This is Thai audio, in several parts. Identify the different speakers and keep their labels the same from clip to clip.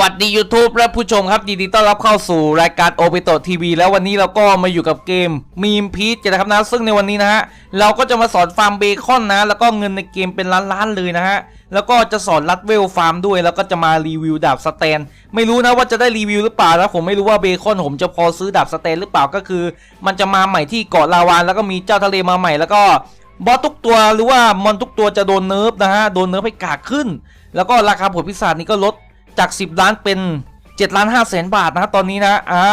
Speaker 1: วัสดี YouTube และผู้ชมครับยินดีต้อนรับเข้าสู่รายการโอเปโตทีวีแล้ววันนี้เราก็มาอยู่กับเกมมีมพีชกันนะครับนะซึ่งในวันนี้นะฮะ เราก็จะมาสอนฟาร์มเบคอนนะ แล้วก็เงินในเกมเป็นล้านๆเลยนะฮะ แล้วก็จะสอนรัดเวลฟาร์มด้วย แล้วก็จะมารีวิวดาบสแตน ไม่รู้นะว่าจะได้รีวิวหรือเปล่านะผมไม่รู้ว่าเบคอนผมจะพอซื้อดาบสแตนหรือเปล่าก็คือ มันจะมาใหม่ที่เกาะลาวานแล้วก็มีเจ้าทะเลมาใหม่แล้วก็บอสทุกตัวหรือว่ามอนทุกตัวจะโดนเนิร์ฟนะฮะโดนเนิร์ฟให้กากขึ้น แล้วก็ราคาผลพิศาจนี้ก็ลดจาก 10 ล้านเป็น7ล้าน5แสนบาทนะตอนนี้นะอ่า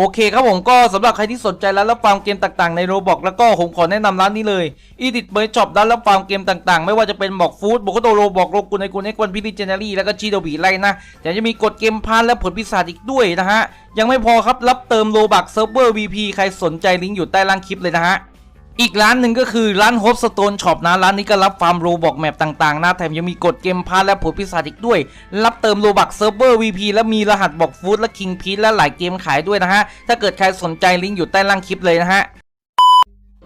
Speaker 1: โอเคครับผมก็สำหรับใครที่สนใจร้านรับฟาร์มเกมต่างๆในโรบอกแล้วก็ผมขอแนะนำร้านนี้เลย Edit b e r Shop ร้านรับฟาร์มเกมต่างๆ ไม่ว่าจะเป็นบอกฟู้ดบอกโตโรบอกโรกุนไอกุนเอ็กวันพิลิเจเนอรี่แล้วก็จีโดบีไลนะแต่จะมีกดเกมพานและผลพิศาจอีกด้วยนะฮะยังไม่พอครับรับเติมโลบักเซิร์ฟเวอร์ VP ใครสนใจลิงก์อยู่ใต้ล่างคลิปเลยนะฮะ อีกร้านหนึ่งก็คือร้านโฮปสโตนช็อปนะ ร้านนี้ก็รับฟาร์มโรบอกแมปต่างๆนะแถมยังมีกดเกมพาร์และผลพิศาจอีกด้วย รับเติมโรบักเซิร์ฟเวอร์ VP และมีรหัสบอกฟู้ดและคิงพีและหลายเกมขายด้วยนะฮะ ถ้าเกิดใครสนใจลิงก์อยู่ใต้ล่างคลิปเลยนะฮะ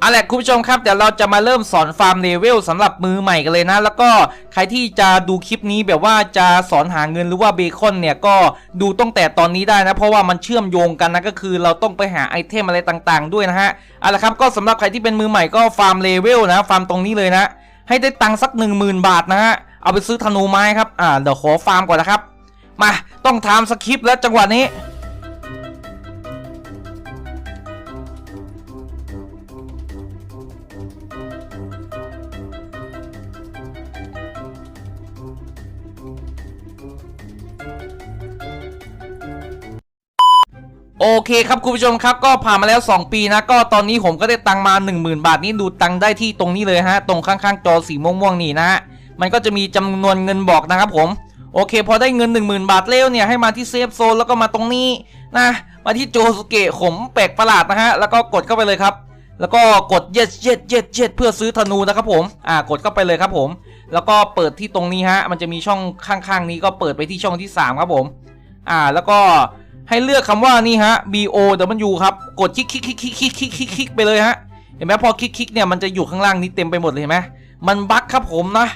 Speaker 1: เอาละคุณผู้ชมครับเดี๋ยวเราจะมาเริ่มสอนฟาร์มเลเวลสำหรับมือใหม่กันเลยนะ แล้วก็ใครที่จะดูคลิปนี้แบบว่าจะสอนหาเงินหรือว่าเบคอนเนี่ยก็ดูตั้งแต่ตอนนี้ได้นะ เพราะว่ามันเชื่อมโยงกันนะก็คือเราต้องไปหาไอเทมอะไรต่างๆ ด้วยนะฮะเอาละครับก็สำหรับใครที่เป็นมือใหม่ก็ฟาร์มเลเวลนะฟาร์มตรงนี้เลยนะ ให้ได้ตังค์สัก 1 0,000 บาทนะฮะเอาไปซื้อธนูไม้ครับอ่าเดี๋ยวขอฟาร์มก่อนนะครับมาต้องทำสคริปต์แล้วจังหวะนี้ โอเคครับคุณผู้ชมครับก็ผ่านมาแล้ว 2 ปีนะก็ตอนนี้ผมก็ได้ตังมา 10,000 บาทนี่ดูตังได้ที่ตรงนี้เลยฮะตรงข้างๆ จอสีม่วงๆนี่นะฮะมันก็จะมีจำนวนเงินบอกนะครับผมโอเค พอได้เงิน 10,000 บาทแล้วเนี่ยให้มาที่เซฟโซนแล้วก็มาตรงนี้นะมาที่โจสุเกะขมแปลกประหลาดนะฮะแล้วก็กดเข้าไปเลยครับ แล้วก็กด yes yes yes yes เพื่อซื้อธนูนะครับผมอ่ากดเข้าไปเลยครับผม แล้วก็เปิดที่ตรงนี้ฮะมันจะมีช่องข้างๆ นี้ก็เปิดไปที่ช่องที่สามครับผม อ่าแล้วก็ ให้เลือกคำว่านี่ฮะ B O W ครับ กดคลิกคลิกคลิกคลิกคลิกคลิกคลิกคลิกไปเลยฮะ เห็นไหมพอคลิกคลิกเนี่ยมันจะอยู่ข้างล่างนี้เต็มไปหมดเลยเห็นไหมมันบั๊กครับผมนะ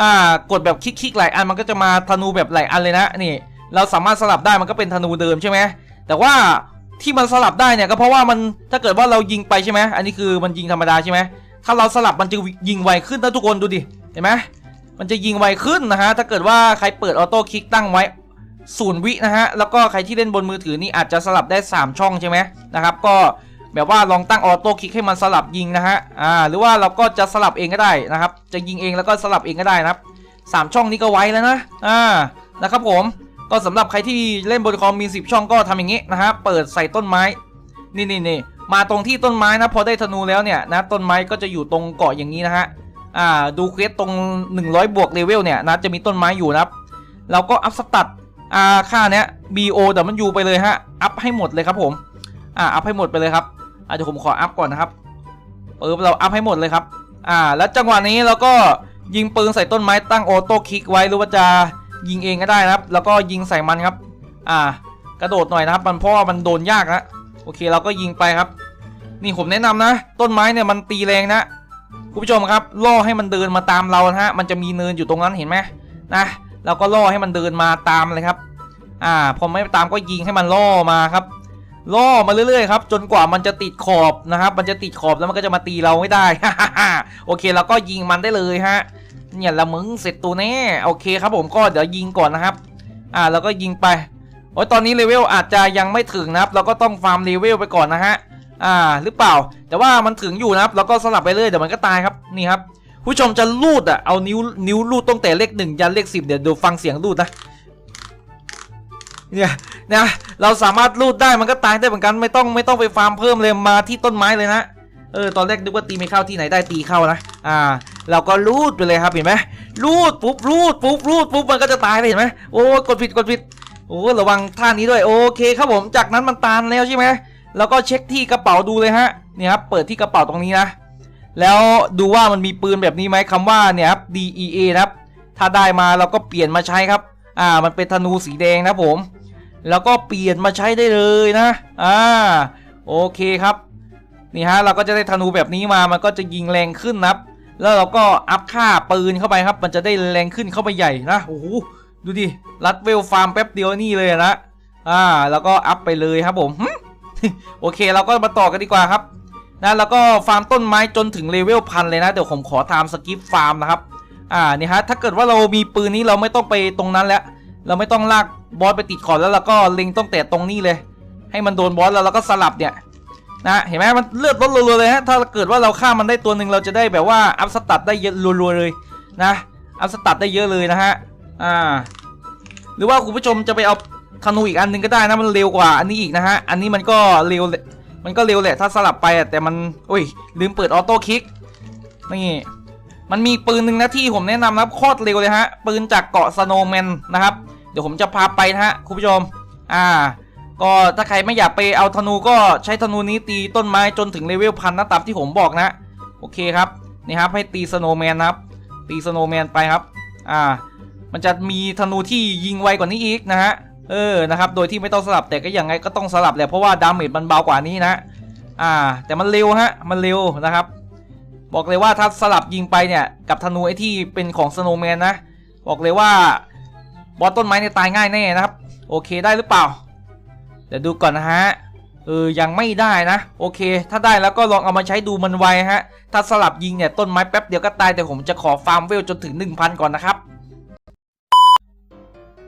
Speaker 1: อ่า กดแบบคลิกคลิกหลายอันมันก็จะมาธนูแบบหลายอันเลยนะ นี่ เราสามารถสลับได้มันก็เป็นธนูเดิมใช่ไหม แต่ว่าที่มันสลับได้เนี่ยก็เพราะว่ามันถ้าเกิดว่าเรายิงไปใช่ไหมอันนี้คือมันยิงธรรมดาใช่ไหมถ้าเราสลับมันจะยิงไวขึ้นนะทุกคนดูดิ เห็นไหมมันจะยิงไวขึ้นนะฮะ ถ้าเกิดว่าใครเปิดออโต้คลิกตั้งไว้ ศูนย์วินะฮะ แล้วก็ใครที่เล่นบนมือถือนี่อาจจะสลับได้ 3 ช่องใช่ไหมนะครับ ก็แบบว่าลองตั้งออโต้คลิกให้มันสลับยิงนะฮะ อ่า หรือว่าเราก็จะสลับเองก็ได้นะครับ จะยิงเองแล้วก็สลับเองก็ได้นะครับสามช่องนี้ก็ไว้แล้วนะ อ่า นะครับผม ก็สำหรับใครที่เล่นบนคอมมี 10 ช่องก็ทำอย่างนี้นะฮะ เปิดใส่ต้นไม้ นี่นี่นี่มาตรงที่ต้นไม้นะพอได้ธนูแล้วเนี่ยนะต้นไม้ก็จะอยู่ตรงเกาะอย่างนี้นะฮะ อ่า ดูเควสตรง 100 บวกเลเวลเนี่ยนะจะมีต้นไม้อยู่นะครับ เราก็อัพสตัด อ่าค่าเนี้ย BO แต่มันอยู่ไปเลยฮะ อัพให้หมดเลยครับผม อ่า อัพให้หมดไปเลยครับอาเดี๋ยวผมขออัพก่อนนะครับเออเราอัพให้หมดเลยครับ อ่า แล้วจังหวะนี้เราก็ยิงปืนใส่ต้นไม้ตั้งออโต้คลิกไว้หรือว่าจะยิงเองก็ได้นะครับ แล้วก็ยิงใส่มันครับ อ่า กระโดดหน่อยนะครับ มันเพราะว่ามันโดนยากนะ โอเคเราก็ยิงไปครับ นี่ผมแนะนำนะ ต้นไม้เนี่ยมันตีแรงนะ คุณผู้ชมครับ ล่อให้มันเดินมาตามเรานะฮะ มันจะมีเนินอยู่ตรงนั้นเห็นไหมนะ เราก็ล่อให้มันเดินมาตามเลยครับ อ่าพอไม่ตามก็ยิงให้มันล่อมาครับ ล่อมาเรื่อยๆครับ จนกว่ามันจะติดขอบนะครับ มันจะติดขอบแล้วมันก็จะมาตีเราไม่ได้ โอเคเราก็ยิงมันได้เลยฮะ เนี่ยละมึงเสร็จตัวแน่ โอเคครับผมก็เดี๋ยวยิงก่อนนะครับ อ่าแล้วก็ยิงไป โอ้ยตอนนี้เลเวลอาจจะยังไม่ถึงนะครับ เราก็ต้องฟาร์มเลเวลไปก่อนนะฮะ อ่า หรือเปล่า แต่ว่ามันถึงอยู่นะครับ เราก็สลับไปเรื่อยเดี๋ยวมันก็ตายครับ นี่ครับ ผู้ชมจะลูดอะเอานิ้วนิ้วลูดตั้งแต่เลขหนึ่งยันเลขสิบเดี๋ยวดูฟังเสียงลูดนะเนี่ยนะเราสามารถลูดได้มันก็ตายได้เหมือนกันไม่ต้องไม่ต้องไปฟาร์มเพิ่มเลยมาที่ต้นไม้เลยนะเออตอนแรกนึกว่าตีไม่เข้าที่ไหนได้ตีเข้านะอ่า เราก็ลูดไปเลยครับเห็นไหมลูดปุ๊บลูดปุ๊บลูดปุ๊บมันก็จะตายเลยเห็นไหมโอ้กดผิดกดผิดโอ้ระวังท่านี้ด้วยโอเคครับผมจากนั้นมันตานแล้วใช่ไหมแล้วก็เช็คที่กระเป๋าดูเลยฮะเนี่ยครับเปิดที่กระเป๋าตรงนี้นะ แล้วดูว่ามันมีปืนแบบนี้ไหมคำว่าเนี่ยครับ DEA นะครับ ถ้าได้มาเราก็เปลี่ยนมาใช้ครับ อ่า มันเป็นธนูสีแดงนะผม แล้วก็เปลี่ยนมาใช้ได้เลยนะ อ่า โอเคครับ นี่ฮะเราก็จะได้ธนูแบบนี้มา มันก็จะยิงแรงขึ้นนะครับ แล้วเราก็อัพค่าปืนเข้าไปครับ มันจะได้แรงขึ้นเข้าไปใหญ่นะ โอ้โห ดูดิ รัดเวลฟาร์มแป๊บเดียวนี่เลยนะ อ่า แล้วก็อัพไปเลยครับผม โอเค เราก็มาต่อกันดีกว่าครับ นะแล้วก็ฟาร์มต้นไม้จนถึงเลเวลพันเลยนะ เดี๋ยวผมขอทำสกิปฟาร์มนะครับ อ่านี่ฮะถ้าเกิดว่าเรามีปืนนี้เราไม่ต้องไปตรงนั้นแล้ว เราไม่ต้องลากบอสไปติดขอบแล้วเราก็เล็งต้องแต่ตรงนี้เลย ให้มันโดนบอสแล้วเราก็สลับเนี่ยนะเห็นไหมมันเลือดลดรัวๆเลยฮะถ้าเกิดว่าเราฆ่ามันได้ตัวหนึ่งเราจะได้แบบว่าอัพสตัดได้เยอะรัวๆเลยนะอัพสตัดได้เยอะเลยนะฮะอ่าหรือว่าคุณผู้ชมจะไปเอาธนูอีกอันหนึงก็ได้นะมันเร็วกว่าอันนี้อีกนะฮะอันนี้มันก็เร็ว มันก็เร็วแหละถ้าสลับไปแต่มันอุ้ยลืมเปิดออโต้คลิกนี่มันมีปืนหนึ่งนะที่ผมแนะนำนะครับโคตรเร็วเลยฮะปืนจากเกาะสโนว์แมนนะครับ เดี๋ยวผมจะพาไปนะฮะคุณผู้ชม อ่า ก็ถ้าใครไม่อยากไปเอาธนูก็ใช้ธนูนี้ตีต้นไม้จนถึงเลเวลพันนะตามที่ผมบอกนะโอเคครับนี่ครับให้ตีสโนว์แมนนะครับ ตีสโนว์แมนไปครับ อ่า มันจะมีธนูที่ยิงไวกว่านี้อีกนะฮะ เออนะครับโดยที่ไม่ต้องสลับแต่ก็ยังไงก็ต้องสลับแหละเพราะว่าดาเมจมันเบากว่านี้นะอ่า แต่มันเร็วฮะมันเร็วนะครับ บอกเลยว่าถ้าสลับยิงไปเนี่ยกับธนูไอ้ที่เป็นของสโนว์แมนนะบอกเลยว่าบอสต้นไม้เนี่ยตายง่ายแน่นะครับ โอเคได้หรือเปล่า เดี๋ยวดูก่อนนะฮะเออยังไม่ได้นะ โอเค ถ้าได้แล้วก็ลองเอามาใช้ดูมันไวฮะ ถ้าสลับยิงเนี่ยต้นไม้แป๊บเดียวก็ตายแต่ผมจะขอฟาร์มเวลจนถึง 1000 ก่อนนะครับ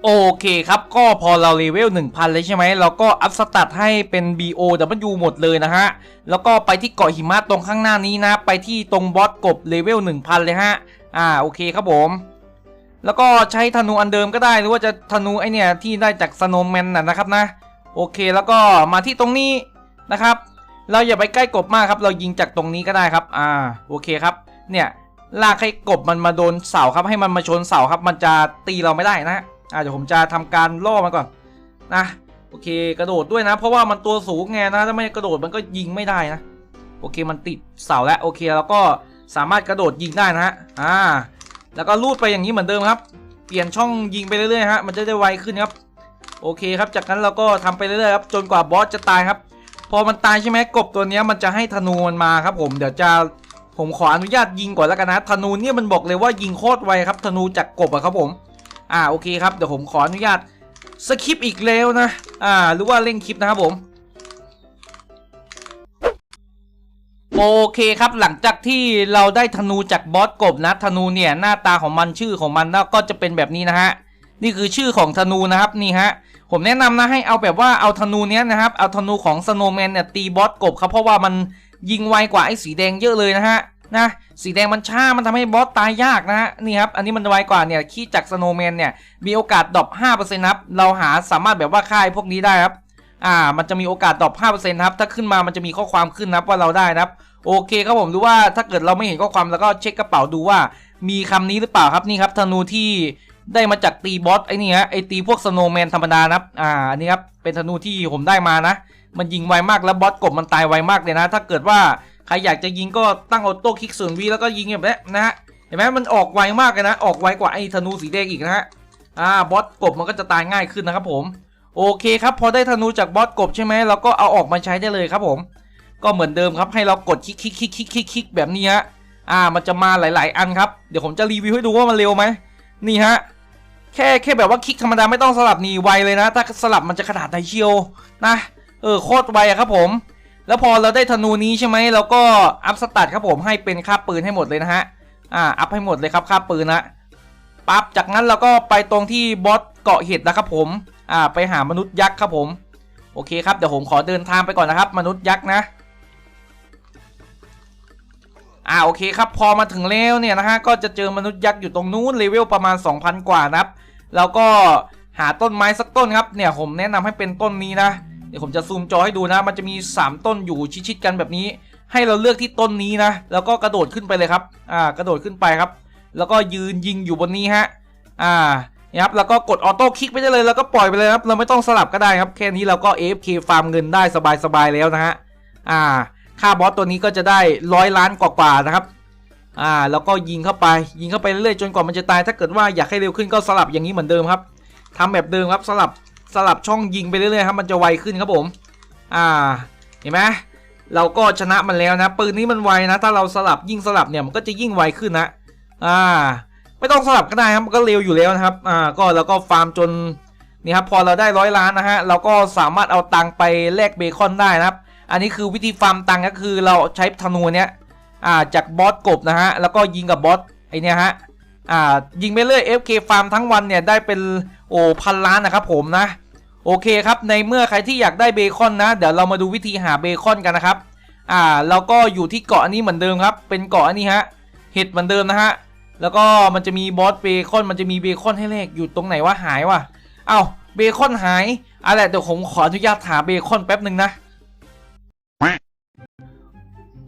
Speaker 1: โอเคครับ ก็พอเราเลเวล 1000 เลยใช่ไหม เราก็อัพสตัดให้เป็น BO W หมดเลยนะฮะ แล้วก็ไปที่เกาะหิมะตรงข้างหน้านี้นะ ไปที่ตรงบอสกบเลเวล 1000 เลยฮะ อ่า โอเคครับผม แล้วก็ใช้ธนูอันเดิมก็ได้ หรือว่าจะธนูไอเนี่ยที่ได้จากสโนว์แมนน่ะนะครับนะ โอเค แล้วก็มาที่ตรงนี้นะครับ เราอย่าไปใกล้กบมากครับ เรายิงจากตรงนี้ก็ได้ครับ อ่า โอเคครับ เนี่ย ลากให้กบมันมาโดนเสาครับ ให้มันมาชนเสาครับ มันจะตีเราไม่ได้นะ อ่าเดี๋ยวผมจะทำการล่อมันก่อนนะโอเค กระโดดด้วยนะ เพราะว่ามันตัวสูงไงนะถ้าไม่กระโดดมันก็ยิงไม่ได้นะ โอเคมันติดเสาแล้วโอเคแล้วก็สามารถกระโดดยิงได้นะฮะอ่า แล้วก็ลูดไปอย่างนี้เหมือนเดิมครับ เปลี่ยนช่องยิงไปเรื่อยๆฮะมันจะได้ไวขึ้นครับ โอเคครับ จากนั้นเราก็ทำไปเรื่อยๆครับจนกว่าบอสจะตายครับ พอมันตายใช่ไหมกบตัวนี้มันจะให้ธนูมันมาครับ ผมเดี๋ยวจะผมขออนุญาตยิงก่อนแล้วกันนะธนูเนี่ยมันบอกเลยว่ายิงโคตรไวครับธนูจากกบอะครับผม อ่าโอเคครับเดี๋ยวผมขออนุญาตสคิปอีกแล้วนะอ่าหรือว่าเร่งคลิปนะครับผมโอเคครับหลังจากที่เราได้ธนูจากบอสกบนะธนูเนี่ยหน้าตาของมันชื่อของมันแล้วก็จะเป็นแบบนี้นะฮะนี่คือชื่อของธนูนะครับนี่ฮะผมแนะนำนะให้เอาแบบว่าเอาธนูเนี้ยนะครับเอาธนูของสโนว์แมนเนี่ยตีบอสกบครับเพราะว่ามันยิงไวกว่าไอ้สีแดงเยอะเลยนะฮะ นะสีแดงมันช้ามันทำให้บอสตายยากนะฮะนี่ครับอันนี้มันไวกว่าเนี่ยขี้จากสโนว์แมนเนี่ยมีโอกาสดรอป5%นะครับเราหาสามารถแบบว่าค่ายพวกนี้ได้ครับอ่ามันจะมีโอกาสดรอป5%นะครับถ้าขึ้นมามันจะมีข้อความขึ้นนับว่าเราได้นะครับโอเคครับผมดูว่าถ้าเกิดเราไม่เห็นข้อความแล้วก็เช็คกระเป๋าดูว่า มีคำนี้หรือเปล่าครับนี่ครับธนูที่ได้มาจากตีบอสไอ้นี่ฮะไอตีพวกสโนว์แมนธรรมดานะครับอ่าอันนี้ครับเป็นธนูที่ผมได้มานะ มันยิงไวมากแล้วบอสกบมันตายไวมากเลยนะ ถ้าเกิดว่า ครอยากจะยิงก็ตั้งออโต้คลิกศูนวีแล้วก็ยิงแบบนี้นะฮะเห็นไหมมันออกไวมากเลยนะ ออกไวกว่าไอ้ธนูสีแดงอีกนะฮะอ่าบอสกบมันก็จะตายง่ายขึ้นนะครับผมโอเคครับพอได้ธนูจากบอสกบใช่ไหมเราก็เอาออกมาใช้ได้เลยครับผม ก็เหมือนเดิมครับให้เรากดคลิกคลิกคลิกคลิกคลิกคลิกแบบนี้ฮะอ่ามันจะมาหลาย ๆ อันครับเดี๋ยวผมจะรีวิวให้ดูว่ามันเร็วไหมนี่ฮะแค่แค่แบบว่าคลิกธรรมดาไม่ต้องสลับนี่ไวเลยนะ ถ้าสลับมันจะขนาดไหนเชียวนะเออโคตรไวอะครับผม แล้วพอเราได้ธนูนี้ใช่ไหมเราก็อัพสตัดครับผมให้เป็นค่าปืนให้หมดเลยนะฮะอ่าอัพให้หมดเลยครับค่าปืนนะปั๊บจากนั้นเราก็ไปตรงที่บอสเกาะเห็ดนะครับผมอ่าไปหามนุษย์ยักษ์ครับผมโอเคครับเดี๋ยวผมขอเดินทางไปก่อนนะครับ มนุษย์ยักษ์นะอ่าโอเคครับพอมาถึงแล้วเนี่ยนะฮะก็จะเจอมนุษย์ยักษ์อยู่ตรงนู้นเลเวลประมาณ 2,000 กว่านะครับแล้วก็หาต้นไม้สักต้นครับเนี่ยผมแนะนำให้เป็นต้นนี้นะ เดี๋ยวผมจะซูมจอให้ดูนะ มันจะมี 3 ต้นอยู่ชิดๆกันแบบนี้ ให้เราเลือกที่ต้นนี้นะ แล้วก็กระโดดขึ้นไปเลยครับ อ่า กระโดดขึ้นไปครับ แล้วก็ยืนยิงอยู่บนนี้ฮะ อ่านะครับ แล้วก็กดออโต้คลิกไปได้เลย แล้วก็ปล่อยไปเลยครับ เราไม่ต้องสลับก็ได้ครับ แค่นี้เราก็ AFK ฟาร์มเงินได้สบายๆแล้วนะฮะ อ่า ค่าบอสตัวนี้ก็จะได้ร้อยล้านกว่าๆนะครับอ่าแล้วก็ยิงเข้าไปยิงเข้าไปเรื่อยๆจนกว่ามันจะตายถ้าเกิดว่าอยากให้เร็วขึ้นก็สลับอย่างนี้เหมือนเดิมครับทำแบบเดิมครับสลับ สลับช่องยิงไปเรื่อยๆครับมันจะไวขึ้นครับผม อ่าเห็นไหมเราก็ชนะมันแล้วนะปืนนี้มันไวนะ ถ้าเราสลับยิ่งสลับเนี่ยมันก็จะยิ่งไวขึ้นนะอ่า ไม่ต้องสลับก็ได้ครับมันก็เร็วอยู่แล้วนะครับอ่าก็แล้วก็ฟาร์มจนนี่ครับพอเราได้ร้อยล้านนะฮะเราก็สามารถเอาตังค์ไปแลกเบคอนได้นะครับ อันนี้คือวิธีฟาร์มตังค์ก็คือเราใช้ธนูเนี้ยอ่าจากบอสกบนะฮะแล้วก็ยิงกับบอสไอเนี้ยฮะอ่ายิงไปเรื่อย FK ฟาร์มทั้งวันเนี่ยได้เป็น โอ้พันล้านนะครับผมนะ โอเคครับในเมื่อใครที่อยากได้เบคอนนะ เดี๋ยวเรามาดูวิธีหาเบคอนกันนะครับ อ่าเราก็อยู่ที่เกาะอันนี้เหมือนเดิมครับ เป็นเกาะอันนี้ฮะเห็ดเหมือนเดิมนะฮะแล้วก็มันจะมีบอสเบคอนมันจะมีเบคอนให้แลกอยู่ตรงไหนวะหายวะเอ้าเบคอนหายอะไรเดี๋ยวผมขออนุญาตหาเบคอนแป๊บหนึ่งนะ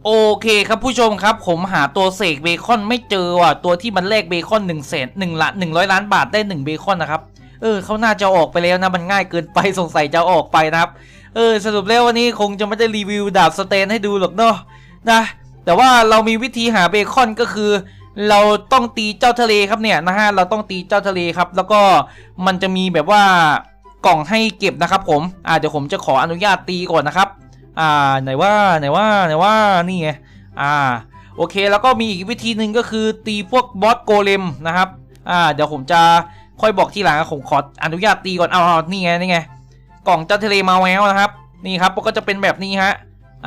Speaker 1: โอเคครับผู้ชมครับ ผมหาตัวเสกเบคอนไม่เจอว่ะตัวที่มันแลกเบคอนหนึ่งแสนหนึ่งละหนึ่งร้อยล้านบาทได้หนึ่งเบคอนนะครับ เออเขาน่าจะออกไปแล้วนะมันง่ายเกินไปสงสัยจะอออกไปนะครับ เออสรุปแล้ววันนี้คงจะไม่ได้รีวิวดาบสเตนให้ดูหรอกเนาะนะแต่ว่าเรามีวิธีหาเบคอนก็คือ เราต้องตีเจ้าทะเลครับเนี่ยนะฮะเราต้องตีเจ้าทะเลครับ แล้วก็มันจะมีแบบว่ากล่องให้เก็บนะครับ ผมอ่าเดี๋ยวผมจะขออนุญาตตีก่อนนะครับ อ่าไหนว่าไหนว่าไหนว่านี่ไงอ่าโอเคแล้วก็มีอีกวิธีหนึ่งก็คือตีพวกบอสโกเลมนะครับอ่าเดี๋ยวผมจะ ค่อยบอกทีหลังผมขออนุญาตตีก่อนเอาเอานี่ไงนี่ไงกล่องเจ้าทะเลมาแววนะครับ นี่ครับก็จะเป็นแบบนี้ฮะ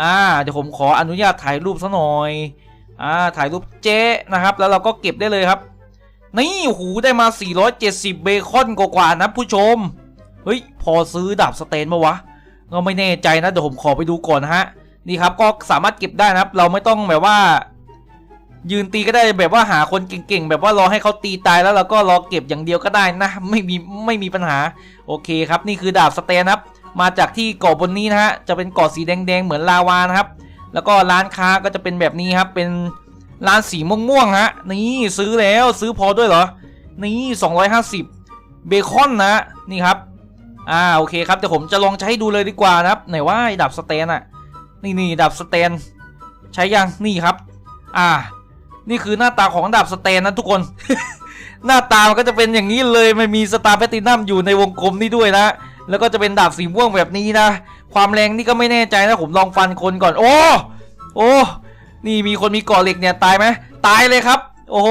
Speaker 1: อ่าเดี๋ยวผมขออนุญาตถ่ายรูปซะหน่อยอ่าถ่ายรูปเจ๊นะครับ แล้วเราก็เก็บได้เลยครับ นี่โอ้โหได้มา 470 เบคอนกว่าๆนะผู้ชมเฮ้ยพอซื้อดาบสเตนมาวะก็ไม่แน่ใจนะเดี๋ยวผมขอไปดูก่อนฮะนี่ครับก็สามารถเก็บได้นะครับ เราไม่ต้องแบบว่า ยืนตีก็ได้แบบว่าหาคนเก่งๆ แบบว่ารอให้เขาตีตายแล้วเราก็รอเก็บอย่างเดียวก็ได้นะ ไม่มีไม่มีปัญหา โอเคครับ นี่คือดาบสเตนครับ มาจากที่เกาะบนนี้นะฮะ จะเป็นเกาะสีแดงๆ เหมือนลาวานะครับ แล้วก็ร้านค้าก็จะเป็นแบบนี้ครับ เป็นร้านสีม่วงๆฮะ นี่ซื้อแล้วซื้อพอด้วยเหรอ นี่ 250 เบคอนนะ นี่ครับ อ่าโอเคครับเดี๋ยวผมจะลองใช้ดูเลยดีกว่านะครับ ไหนว่าดับสเตนอะนี่นี่ดับสเตน ใช้ยังนี่ครับ อ่า นี่คือหน้าตาของดับสเตนนะทุกคน หน้าตามันก็จะเป็นอย่างนี้เลยมันมีสตาร์แพตินัมอยู่ในวงกลมนี่ด้วยนะ แล้วก็จะเป็นดาบสีม่วงแบบนี้นะ ความแรงนี่ก็ไม่แน่ใจนะผมลองฟันคนก่อน โอ้ โอ้ นี่มีคนมีกาะเหล็กเนี่ยตายไหมตายเลยครับ โอ้โห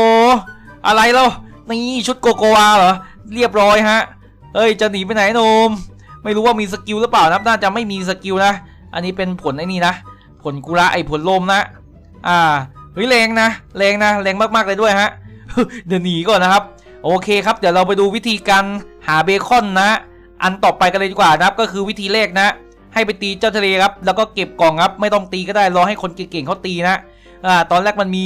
Speaker 1: อะไรแล้วนี่ชุดโกโกวาเหรอ เรียบร้อยฮะ เอ้ยจะหนีไปไหนโนม ไม่รู้ว่ามีสกิลหรือเปล่านะน่าจะไม่มีสกิลนะ อันนี้เป็นผลไอ้นี่นะ ผลกุระไอผลลมนะ อ่า เฮ้ยแรงนะแรงนะแรงมากๆเลยด้วยฮะเดี๋ยวหนีก่อนนะครับ โอเคครับเดี๋ยวเราไปดูวิธีการหาเบคอนนะ อันต่อไปกันเลยดีกว่านะครับก็คือวิธีแรกนะ ให้ไปตีเจ้าทะเลครับแล้วก็เก็บกล่องครับไม่ต้องตีก็ได้รอให้คนเก่งๆเขาตีนะอ่าตอนแรกมันมี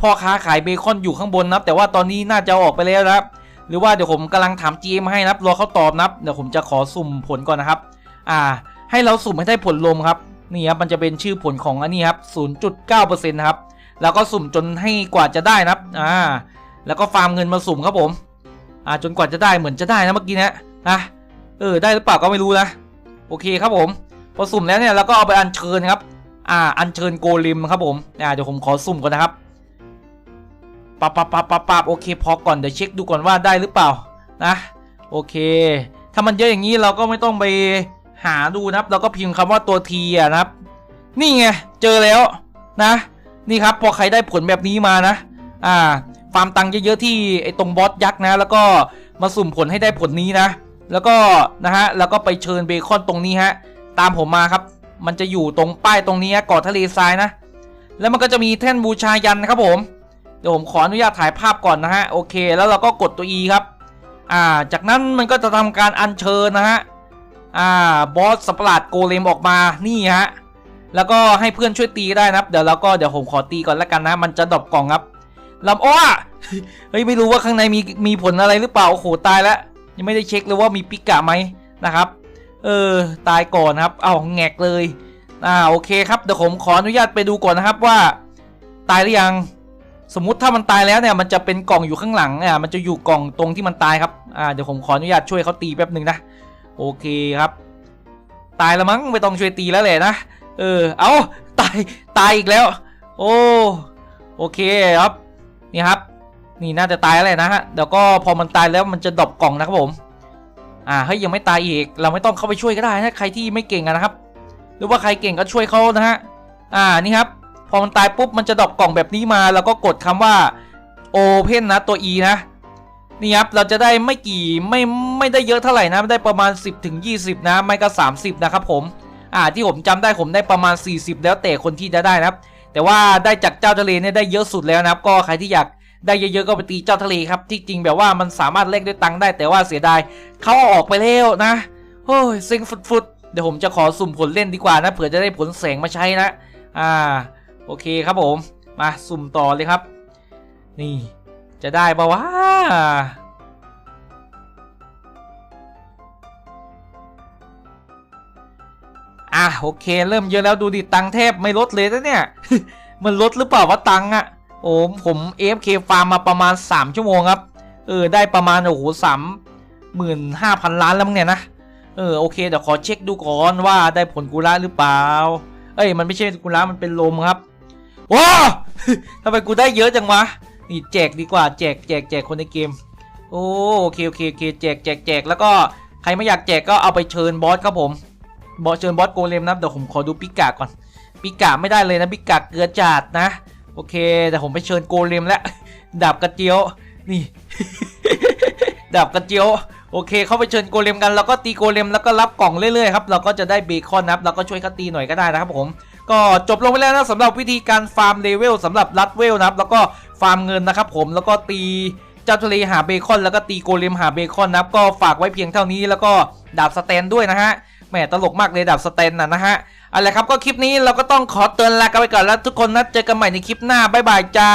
Speaker 1: พ่อค้าขายเบคอนอยู่ข้างบนนะครับแต่ว่าตอนนี้น่าจะออกไปแล้วนะครับ หรือว่าเดี๋ยวผมกำลังถาม GM ให้นะครับรอเขาตอบนะครับเดี๋ยวผมจะขอสุ่มผลก่อนนะครับ อ่า ให้เราสุ่มให้ได้ผลลมครับนี่ครับมันจะเป็นชื่อผลของอันนี้ครับ0.9%นะครับ แล้วก็สุ่มจนให้กว่าจะได้นะครับอ่าแล้วก็ฟาร์มเงินมาสุ่มครับผมอ่าจนกว่าจะได้เหมือนจะได้นะเมื่อกี้นะนะเออได้หรือเปล่าก็ไม่รู้นะโอเคครับผมพอสุ่มแล้วเนี่ยเราก็เอาไปอัญเชิญครับอ่าอัญเชิญโกลิมครับผมอ่าเดี๋ยวผมขอสุ่มก่อนนะครับปับปับปับปับปับโอเคพอก่อนเดี๋ยวเช็คดูก่อนว่าได้หรือเปล่านะโอเค ถ้ามันเยอะอย่างนี้เราก็ไม่ต้องไปหาดูนะครับ เราก็พิมพ์คำว่าตัวทีอะนะครับ นี่ไงเจอแล้วนะ นี่ครับพอใครได้ผลแบบนี้มานะ อ่า ฟาร์มตังค์เยอะๆที่ไอ้ตรงบอสยักษ์นะ แล้วก็มาสุ่มผลให้ได้ผลนี้นะ แล้วก็นะฮะ แล้วก็ไปเชิญเบคอนตรงนี้ฮะ ตามผมมาครับ มันจะอยู่ตรงป้ายตรงนี้เกาะทะเลทรายนะ แล้วมันก็จะมีแท่นบูชายันนะครับผม เดี๋ยวผมขออนุญาตถ่ายภาพก่อนนะฮะ โอเค แล้วเราก็กดตัว E ครับ อ่า จากนั้นมันก็จะทำการอัญเชิญนะฮะ อ่า บอสสัตว์ปะหลาดโกเลมออกมา นี่ฮะ แล้วก็ให้เพื่อนช่วยตีได้นะครับ เดี๋ยวเราก็เดี๋ยวผมขอตีก่อนแล้วกันนะ มันจะดรอปกล่องครับลำอ้อเฮ้ยไม่รู้ว่าข้างในมีมีผลอะไรหรือเปล่าโอ้โหตายแล้วยังไม่ได้เช็คเลยว่ามีปิกะไหมนะครับ เออตายก่อนครับ เอาแงกเลยอ่าโอเคครับเดี๋ยวผมขออนุญาตไปดูก่อนนะครับว่า ตายหรือยังสมมุติถ้ามันตายแล้วเนี่ยมันจะเป็นกล่องอยู่ข้างหลังอ่ามันจะอยู่กล่องตรงที่มันตายครับอ่าเดี๋ยวผมขออนุญาตช่วยเขาตีแป๊บหนึ่งนะโอเคครับ ตายแล้วมั้งไม่ต้องช่วยตีแล้วแหละนะ เออ เอาตาย ตายอีกแล้ว โอ้ โอเคครับ นี่ครับ นี่น่าจะตายแล้วนะฮะ เดี๋ยวก็พอมันตายแล้วมันจะดรอปกล่องนะครับผม อ่า เฮ้ยยังไม่ตายอีก เราไม่ต้องเข้าไปช่วยก็ได้นะใครที่ไม่เก่งนะครับ หรือว่าใครเก่งก็ช่วยเขานะฮะ อ่า นี่ครับ พอมันตายปุ๊บมันจะดรอปกล่องแบบนี้มา แล้วก็กดคำว่า Open นะตัว E นะ นี่ครับ เราจะได้ไม่กี่ไม่ไม่ได้เยอะเท่าไหร่นะ ได้ประมาณ 10ถึง20 นะ ไม่ก็ 30 นะครับผม อ่าที่ผมจำได้ผมได้ประมาณ 40 แล้วแต่คนที่จะได้นะครับ แต่ว่าได้จากเจ้าทะเลเนี่ยได้เยอะสุดแล้วนะครับ ก็ใครที่อยากได้เยอะๆก็ไปตีเจ้าทะเลครับ ที่จริงแบบว่ามันสามารถเล่นด้วยตังค์ได้แต่ว่าเสียดายเขาเอาออกไปแล้วนะโอ้ยซ็งฟุดๆเดี๋ยวผมจะขอสุ่มผลเล่นดีกว่านะเผื่อจะได้ผลแสงมาใช้นะ อ่าโอเคครับผม มาสุ่มต่อเลยครับ นี่จะได้ปะวะ อะโอเค เริ่มเยอะแล้วดูดิตังแทบไม่ลดเลยนะเนี่ย มันลดหรือเปล่าวะตังค์อะโอ้ผม AFK ฟาร์มมาประมาณ 3 ชั่วโมงครับ เออได้ประมาณโอ้โหสามหมื่นห้าพันล้านแล้วมั้งเนี่ยนะเออโอเคเดี๋ยวขอเช็คดูก่อนว่าได้ผลกุระหรือเปล่า เอ้ยมันไม่ใช่กุระมันเป็นลมครับว้าทำไมกูได้เยอะจังวะนี่แจกดีกว่าแจกแจกแจกคนในเกม โอ้โอเคโอเคโอเคแจกแจกแจกแล้วก็ใครไม่อยากแจกก็เอาไปเชิญบอสครับผม บอสเชิญบอสโกเลมนะเดี๋ยวผมขอดูปิกาก่อนปิกาไม่ได้เลยนะปิกาเกลือจัดนะ โอเค แต่ผมไปเชิญโกเลมแล้วดาบกระเจียวนี่ดาบกระเจียวโอเค เข้าไปเชิญโกเลมกัน แล้วก็ตีโกเลมแล้วก็รับกล่องเรื่อยๆครับ เราก็จะได้เบคอนนะครับแล้วก็ช่วยเขาตีหน่อยก็ได้นะครับผม ก็จบลงไปแล้วนะสำหรับวิธีการฟาร์มเลเวลสำหรับรัดเวลนะครับ แล้วก็ฟาร์มเงินนะครับผม แล้วก็ตีเจ้าทะเลหาเบคอน แล้วก็ตีโกเลมหาเบคอนนะครับ ก็ฝากไว้เพียงเท่านี้ แล้วก็ดาบสแตนด้วยนะฮะ มตลกมากเลยดับสเตนน่ะนะฮะเอาละครับก็คลิปนี้เราก็ต้องขอเตือนลากันไปก่อนแล้วทุกคนนะเจอกันใหม่ในคลิปหน้าบ๊ายบายจ้า